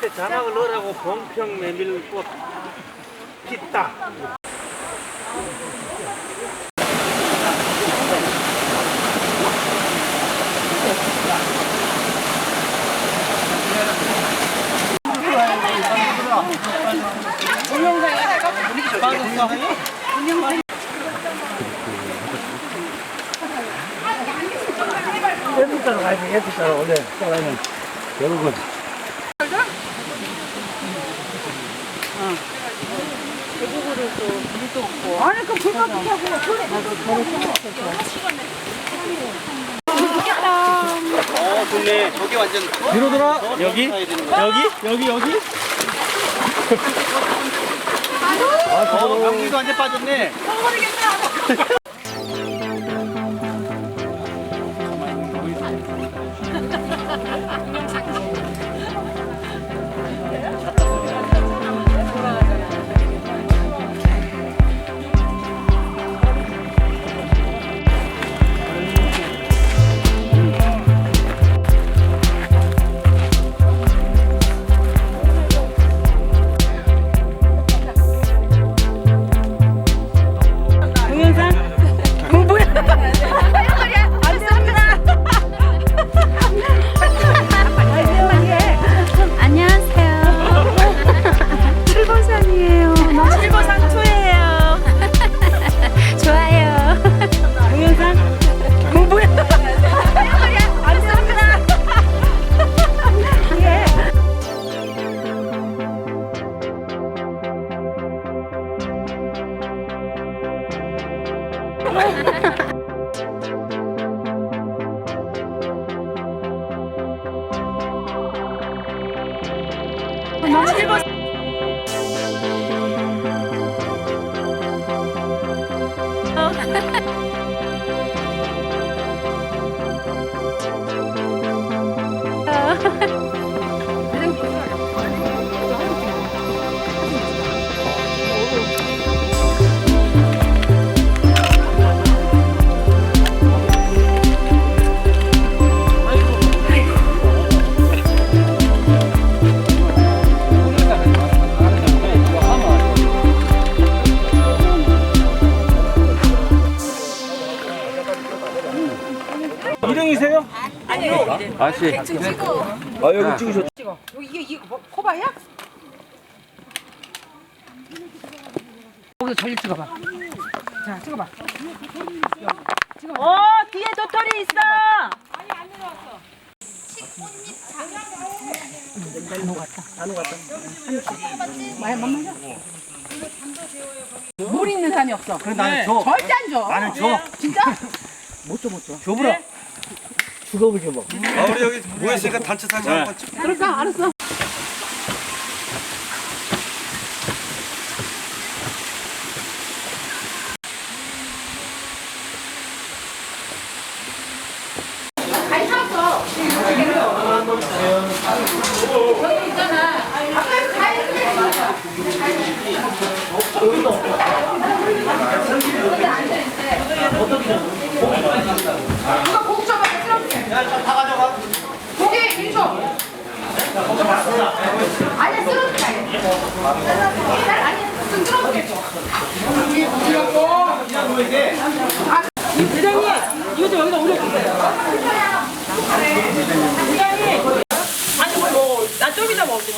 밑에 자막을 넣으라고 봉평 메밀꽃 피다. 예술가로 가야지, 원래 사람은 결국은. 아니 그 불만 붙하고 소리 어 좋네. 저기 완전 뒤로 돌아. 여기? 여기? 여기, 여기? 어 명기도 완전 빠졌네. 일 행이세요? 아씨. 아, 여기 찍으셨 이게 이게 뭐, 코바야? 거기서 저리 찍어봐 자 찍어봐 어 뒤에 도토리 있어 물 있는 산이 없어. 그래, 나는 줘. 절대 안 줘. 나는 줘. 진짜? 못 줘, 못 줘. 줘보라. 죽어보죠, 뭐. 아 우리 여기 모였으니까 단체 사진 한번 찍. 그럴까? 알았어. 누가 고기 좀 하게 쓸어줄게. 야, 다 가져가. 고기 1초. 아니, 쓸어줄게. 아니, 좀 쓸어줄게. 부장님, 이거 좀 여기다 올려주세요. 부장님, 아니 뭐, 나 좀 이따 먹을게. 자,